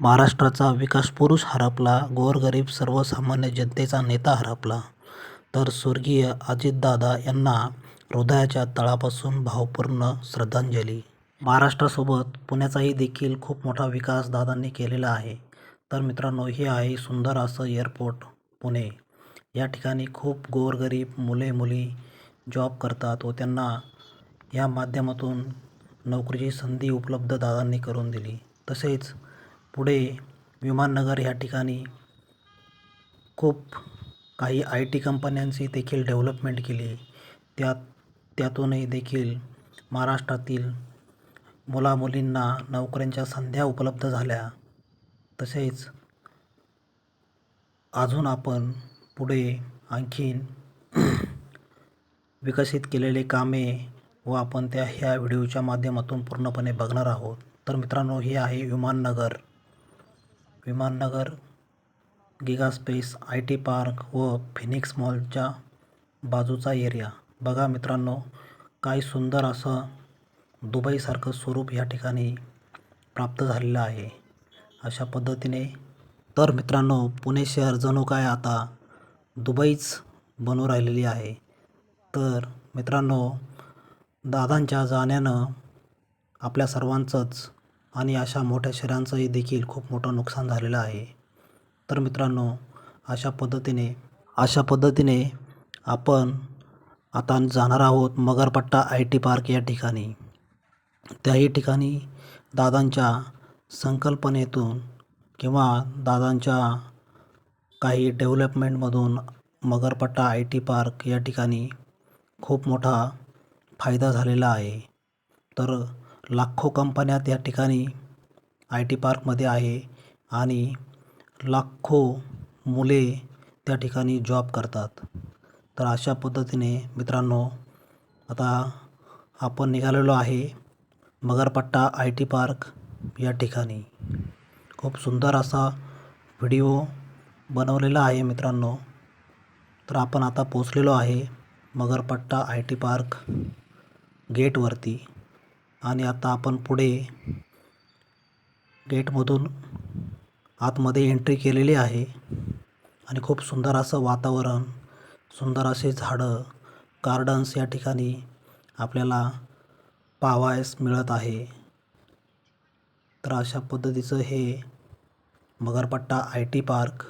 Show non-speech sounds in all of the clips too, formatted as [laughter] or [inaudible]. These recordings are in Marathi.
महाराष्ट्राचा विकासपुरुष हरपला, गोरगरीब सर्वसामान्य जनतेचा नेता हरपला, तर स्वर्गीय अजितदादा यांना हृदयाच्या तळापासून भावपूर्ण श्रद्धांजली. महाराष्ट्रासोबत पुण्याचाही देखील खूप मोठा विकास दादांनी केलेला आहे. तर मित्रांनो, हे आहे सुंदर असं एअरपोर्ट पुणे. या ठिकाणी खूप गोरगरीब मुले-मुली जॉब करतात व त्यांना या माध्यमातून नोकरीची संधी उपलब्ध दादांनी करून दिली. तसेच पुढे विमाननगर या ठिकाणी खूप काही आय टी कंपन्यांची देखील डेव्हलपमेंट केली. त्यात त्यातूनही देखील महाराष्ट्रातील मुलामुलींना नोकऱ्यांच्या संध्या उपलब्ध झाल्या. तसेच अजून आपण पुढे आणखीन [clears throat] विकसित केलेले कामे व आपण त्या ह्या व्हिडिओच्या माध्यमातून पूर्णपणे बघणार आहोत. तर मित्रांनो, हे आहे Vimannagar. Vimannagar Gigaspace I T park व फिनिक्स मॉलच्या बाजूचा एरिया. बघा मित्रांनो, काय सुंदर असं दुबईसारखं स्वरूप या ठिकाणी प्राप्त झालेलं आहे. अशा पद्धतीने तर मित्रांनो, पुणे शहर जणू काय आता दुबईच बनू राहिलेली आहे. तर मित्रांनो, दादांच्या जाण्यानं आपल्या सर्वांचंच आणि अशा मोठ्या शहरांचंही देखील खूप मोठं नुकसान झालेलं आहे. तर मित्रांनो, अशा पद्धतीने अशा पद्धतीने आपण आता जाणार आहोत मगरपट्टा आय टी पार्क या ठिकाणी. त्याही ठिकाणी दादांच्या संकल्पनेतून किंवा दादांच्या काही डेव्हलपमेंटमधून मगरपट्टा आय टी पार्क या ठिकाणी खूप मोठा फायदा झालेला आहे. तर लाखो कंपन्या त्या ठिकाणी आय टी पार्कमध्ये आहे आणि लाखो मुले त्या ठिकाणी जॉब करतात. तर अशा पद्धतीने मित्रांनो, आता आपण निघालेलो आहे मगरपट्टा आय टी पार्क या ठिकाणी. खूप सुंदर असा व्हिडिओ बनवलेला आहे मित्रांनो. तर आपण आता पोचलेलो आहे मगरपट्टा आय टी पार्क गेटवरती आणि आता आपण पुढे गेटमधून आतमध्ये एंट्री केलेली आहे आणि खूप सुंदर असं वातावरण, सुंदर असे झाडं, गार्डन्स या ठिकाणी आपल्याला पाहावयास मिळत आहे. तर अशा पद्धतीचं हे मगरपट्टा आय टी पार्क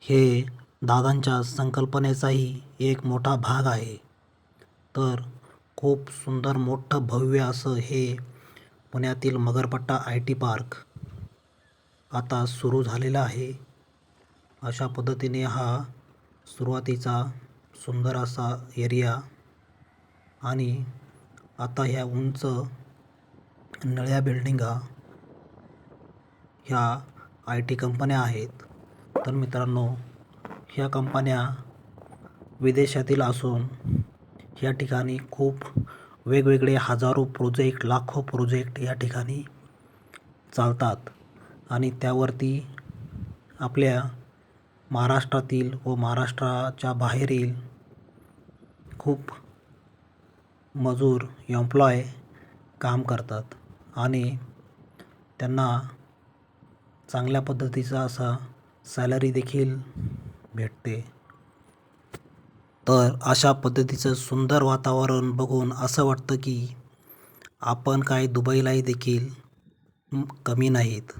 हे दादांच्या संकल्पनेचाही एक मोठा भाग आहे. तर खूप सुंदर मोठं भव्य असं हे पुण्यातील मगरपट्टा आय टी पार्क आता सुरू झालेला आहे. अशा पद्धतीने हा सुरुवातीचा सुंदर असा एरिया आणि आता ह्या उंच नळ्या बिल्डिंगा ह्या आय टी कंपन्या आहेत. तर मित्रांनो, ह्या कंपन्या विदेशातील असून या ठिकाणी खूप वेगवेगळे हजारो प्रोजेक्ट, लाखो प्रोजेक्ट या ठिकाणी चालतात आणि त्यावरती आपल्या महाराष्ट्रातील व महाराष्ट्राच्या बाहेरील खूप मजूर एम्प्लॉय काम करतात आणि त्यांना चांगल्या पद्धतीचा असा सॅलरी देखील भेटते. तर अशा पद्धतीचं सुंदर वातावरण बघून असं वाटतं की आपण काय दुबईलाही देखील कमी नाहीत,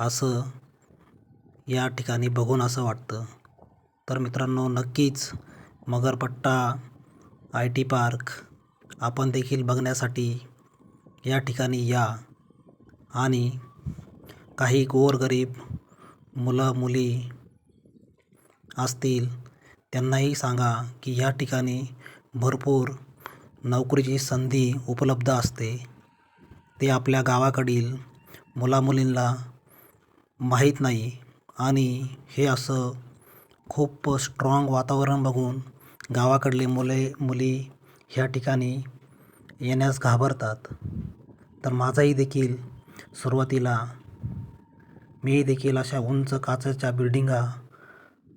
असं या ठिकाणी बघून असं वाटतं. तर मित्रांनो, नक्कीच मगरपट्टा आय टी पार्क आपण देखील बघण्यासाठी या ठिकाणी या आणि काही गोरगरीब मुलं-मुली असतील त्यांनाही सांगा की या ठिकाणी भरपूर नोकरीची संधी उपलब्ध असते. ते आपल्या गावाकडील मुलामुलींना माहीत नाही आणि हे असं खूप स्ट्राँग वातावरण बघून गावाकडले मुले-मुली ह्या ठिकाणी येण्यास घाबरतात. तर माझाही देखील सुरुवातीला मी देखील अशा उंच काचेच्या बिल्डिंगा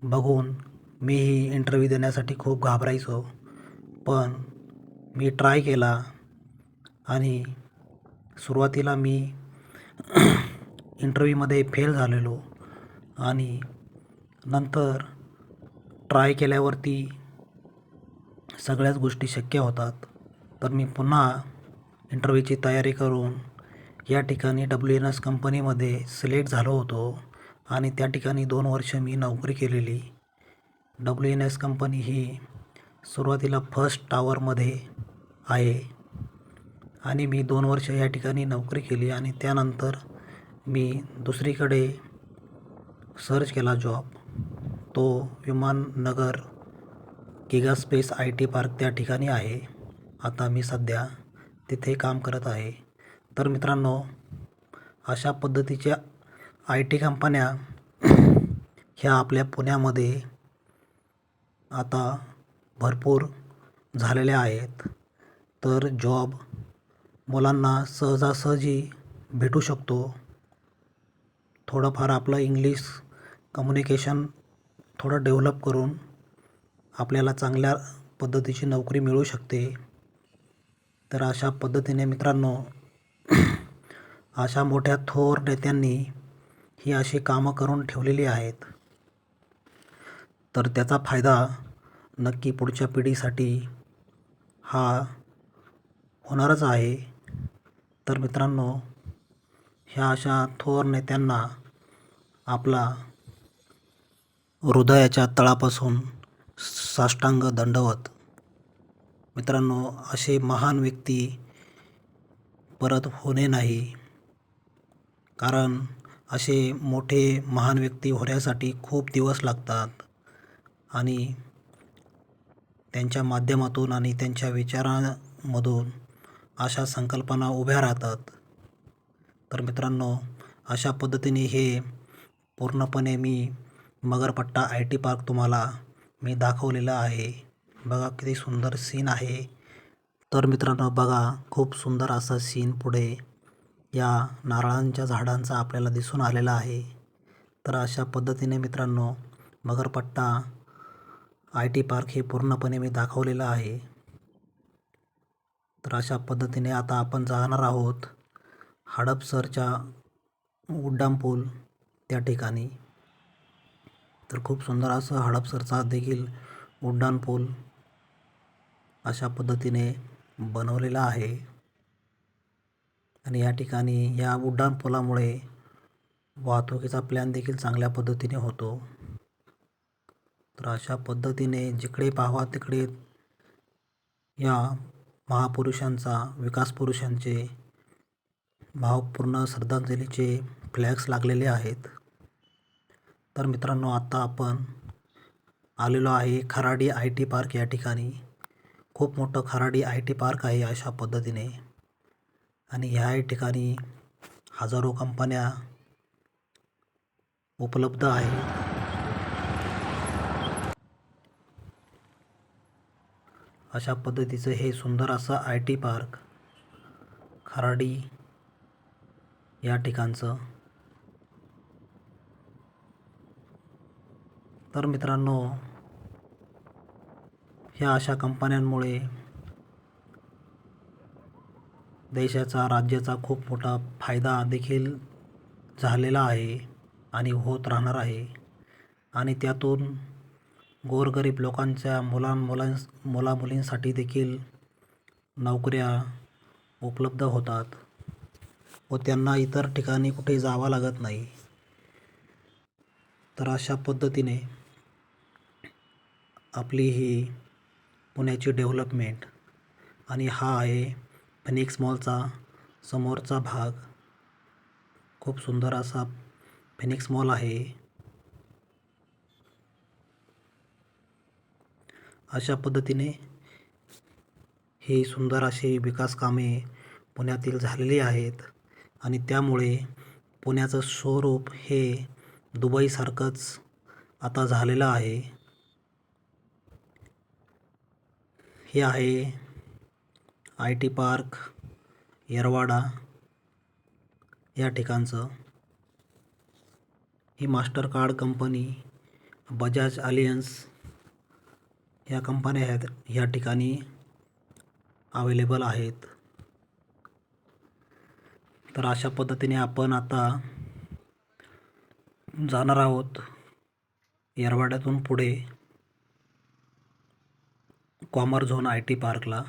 बघून मीही इंटरव्ह्यू देण्यासाठी खूप घाबरायचो. पण मी ट्राय केला आणि सुरुवातीला मी [clears throat] इंटरव्ह्यूमध्ये फेल झालेलो आणि नंतर ट्राय केल्यावरती सगळ्याच गोष्टी शक्य होतात तर मी पुन्हा इंटरव्ह्यूची तयारी करून या ठिकाणी डब्ल्यू एन एस कंपनीमध्ये सिलेक्ट झालो होतो आणि त्या ठिकाणी दोन वर्ष मी नोकरी केलेली डब्ल्यू एन एस कंपनी ही सुरुवातीला फर्स्ट टावरमध्ये आहे. आणि मी दोन वर्ष या ठिकाणी नोकरी केली आणि त्यानंतर मी दुसरीकडे सर्च केला जॉब तो Vimannagar giga space I T park त्या ठिकाणी आहे. आता मी सध्या तिथे काम करत आहे. तर मित्रांनो अशा पद्धतीच्या आय टी कंपन्या ह्या आपल्या पुण्यामध्ये आता भरपूर झालेल्या आहेत. तर जॉब मुलांना सहजासहजी भेटू शकतो. थोडंफार आपलं इंग्लिश कम्युनिकेशन थोडं डेव्हलप करून आपल्याला चांगल्या पद्धतीची नोकरी मिळू शकते. तर अशा पद्धतीने मित्रांनो अशा मोठ्या थोर नेत्यांनी ही अशी कामं करून ठेवलेली आहेत. तर त्याचा फायदा नक्की पुढच्या पिढीसाठी हा होणारच आहे. तर मित्रांनो ह्या अशा थोर नेत्यांना आपला हृदयाच्या तळापासून साष्टांग दंडवत. मित्रांनो असे महान व्यक्ती परत होणे नाही. कारण असे मोठे महान व्यक्ती होण्यासाठी खूप दिवस लागतात. आणि त्यांच्या माध्यमातून आणि त्यांच्या विचारांमधून अशा संकल्पना उभ्या राहतात. तर मित्रांनो अशा पद्धतीने हे पूर्णपणे मी मगरपट्टा आय टी पार्क तुम्हाला मी दाखवलेलं आहे. बघा किती सुंदर सीन आहे. तर मित्रांनो बघा खूप सुंदर असा सीन पुढे या नारळांच्या झाडांचा आपल्याला दिसून आलेला आहे. तर अशा पद्धतीने मित्रांनो मगरपट्टा आय टी पार्क हे पूर्णपणे मी दाखवलेलं आहे. तर अशा पद्धतीने आता आपण जाणार आहोत हडपसरच्या उड्डाणपूल त्या ठिकाणी. तर खूप सुंदर असं हडपसरचा देखील उड्डाणपूल अशा पद्धतीने बनवलेला आहे. आणि या ठिकाणी या उड्डाणपुलामुळे वाहतुकीचा प्लॅन देखील चांगल्या पद्धतीने होतो. तर अशा पद्धतीने जिकडे पाहावा तिकडे या महापुरुषांचा विकास पुरुषांचे भावपूर्ण श्रद्धांजलीचे फ्लॅग्स लागलेले आहेत. तर मित्रांनो आत्ता आपण आलेलो आहे खराडी आय टी पार्क या ठिकाणी. खूप मोठं खराडी आय टी पार्क आहे अशा पद्धतीने. आणि ह्या ठिकाणी हजारो कंपन्या उपलब्ध आहेत. अशा पद्धतीचं हे सुंदर असं आय टी पार्क खराडी या ठिकाणचं. तर मित्रांनो ह्या अशा कंपन्यांमुळे देशाचा राज्याचा खूप मोठा फायदा देखील झालेला आहे आणि होत राहणार आहे. आणि त्यातून गोरगरीब लोकांच्या मुलां मुलामुलींसाठी देखील नोकऱ्या उपलब्ध होतात व त्यांना इतर ठिकाणी कुठे जावं लागत नाही. तर अशा पद्धतीने आपली ही पुण्याची डेव्हलपमेंट आणि हा आहे फिनिक्स मॉलचा समोरचा भाग. खूप सुंदर असा फिनिक्स मॉल आहे. अशा पद्धतीने ही सुंदर अशी विकास कामे पुण्यातील झालेली आहेत आणि त्यामुळे पुण्याचं स्वरूप हे दुबईसारखंच आता झालेलं आहे. हे आहे आय टी पार्क येरवाडा या ठिकाणचं. ही Mastercard company Bajaj Allianz ह्या कंपन्या ह्या ह्या ठिकाणी अवेलेबल आहेत. तर अशा पद्धतीने आपण आता जाणार आहोत. येरवाड्यातून पुढे कॉमर झोन आय टी पार्कला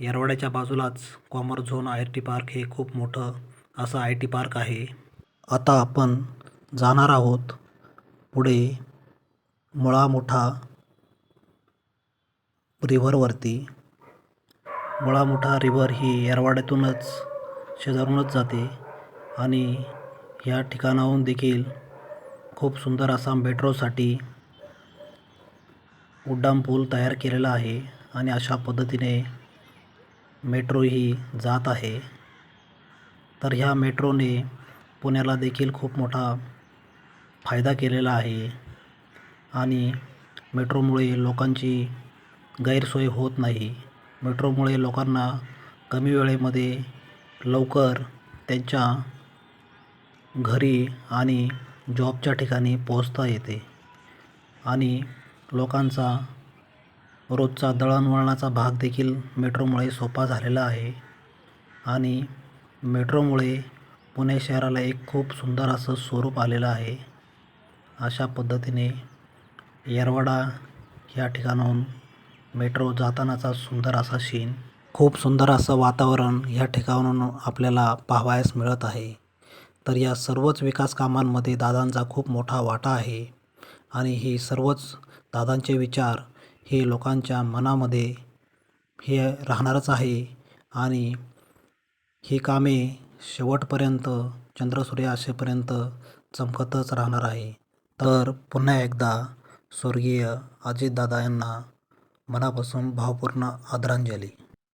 येरवाड्याच्या बाजूलाच Commerzone I T park हे खूप मोठं असं आय टी पार्क आहे. आता आपण जाणार आहोत पुढे मुळा मोठा रिव्हरवरती. बडा मोठा रिव्हर ही येरवाड्यातूनच शेजारूनच जाते आणि या ठिकाणाहून देखील खूप सुंदर असा मेट्रोसाठी उड्डाणपूल तयार केलेला आहे आणि अशा पद्धतीने मेट्रो ही जात आहे. तर ह्या मेट्रोने पुण्याला देखील खूप मोठा फायदा केलेला आहे आणि मेट्रोमुळे लोकांची गैरसोय होत नाही. मेट्रोमुळे लोकांना कमी वेळेमध्ये लवकर त्यांच्या घरी आणि जॉबच्या ठिकाणी पोहोचता येते आणि लोकांचा रोजचा दळणवळणाचा भाग देखील मेट्रोमुळे सोपा झालेला आहे. आणि मेट्रोमुळे पुणे शहराला एक खूप सुंदर असं स्वरूप आलेलं आहे. अशा पद्धतीने येरवाडा या ठिकाणाहून मेट्रो जातानाचा सुंदर असा सीन खूप सुंदर असं वातावरण या ठिकाणाहून आपल्याला पाहावयास मिळत आहे. तर या सर्वच विकास कामांमध्ये दादांचा खूप मोठा वाटा आहे. आणि हे सर्वच दादांचे विचार हे लोकांच्या मनामध्ये हे राहणारच आहे. आणि ही कामे शेवटपर्यंत चंद्रसूर्य असेपर्यंत चमकतच राहणार आहे. तर पुन्हा एकदा स्वर्गीय अजितदादा यांना मनापासून भावपूर्ण आदरांजली.